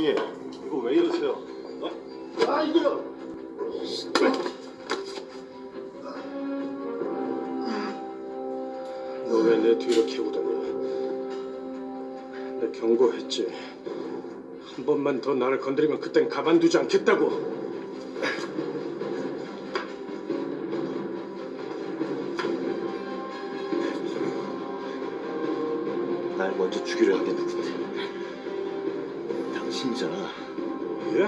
형님 이거 왜 이러세요? 어? 아 이거요. 너왜 내 뒤를 캐고 다녀? 내 경고했지. 한 번만 더 나를 건드리면 그땐 가만두지 않겠다고. 날 먼저 죽이려 하게 누군데? 당신이잖아. 예?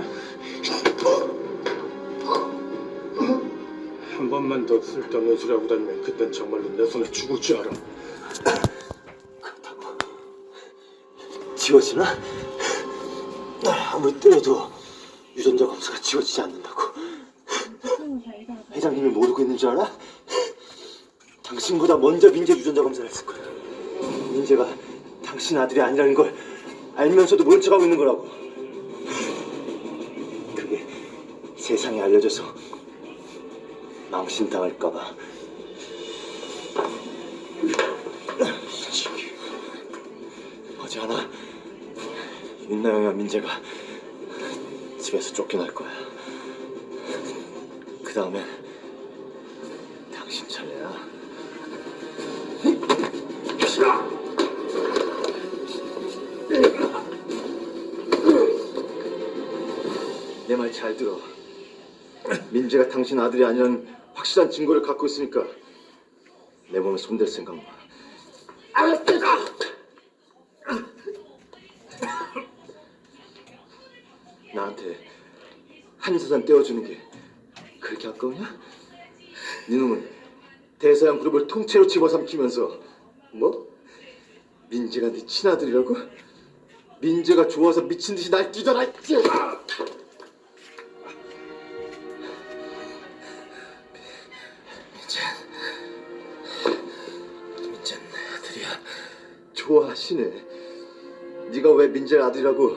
한 번만 더 쓸데없는 소리 하고 다니면 그땐 정말로 내 손에 죽을 줄 알아. 그렇다고 지워지나? 날 아무리 때려도 유전자 검사가 지워지지 않는다고. 회장님이 모르고 있는 줄 알아? 당신보다 먼저 민재 유전자 검사를 했을 거야. 민재가 당신 아들이 아니라는 걸 알면서도 모른 척하고 있는 거라고. 그게 세상에 알려져서 망신당할까봐. 어제 하나 윤나영이와 민재가 집에서 쫓겨날 거야. 그 다음에 당신 차례야. 내 말 잘 들어. 민재가 당신 아들이 아니라는 확실한 증거를 갖고 있으니까 내 몸에 손댈 생각 마. 나한테 한사산 떼어주는 게 그렇게 아까우냐? 네 놈은 대서양 그룹을 통째로 집어삼키면서 뭐? 민재가 네 친아들이라고? 민재가 좋아서 미친 듯이 날 뛰더라 좋아하시네 네가 왜 민재 아들이라고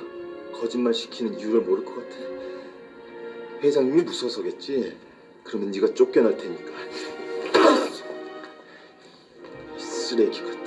거짓말 시키는 이유를 모를 것 같아. 회장님이 무서워서겠지. 그러면 네가 쫓겨날 테니까. 이 쓰레기 같은.